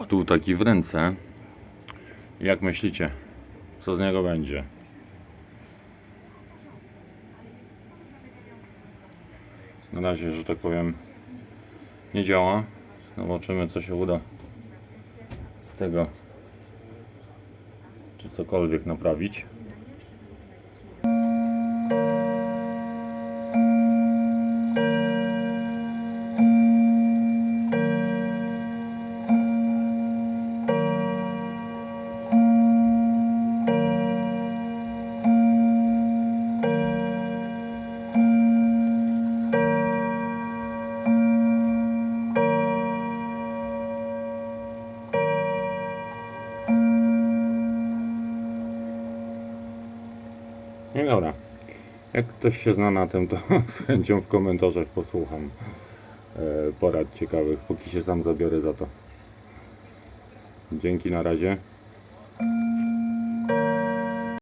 Wpadł taki w ręce. Jak myślicie, co z niego będzie? Na razie, że tak powiem, nie działa. Zobaczymy, co się uda z tego, czy cokolwiek naprawić. No dobra. Jak ktoś się zna na tym, to z chęcią w komentarzach posłucham e, porad ciekawych, póki się sam zabiorę za to. Dzięki na razie.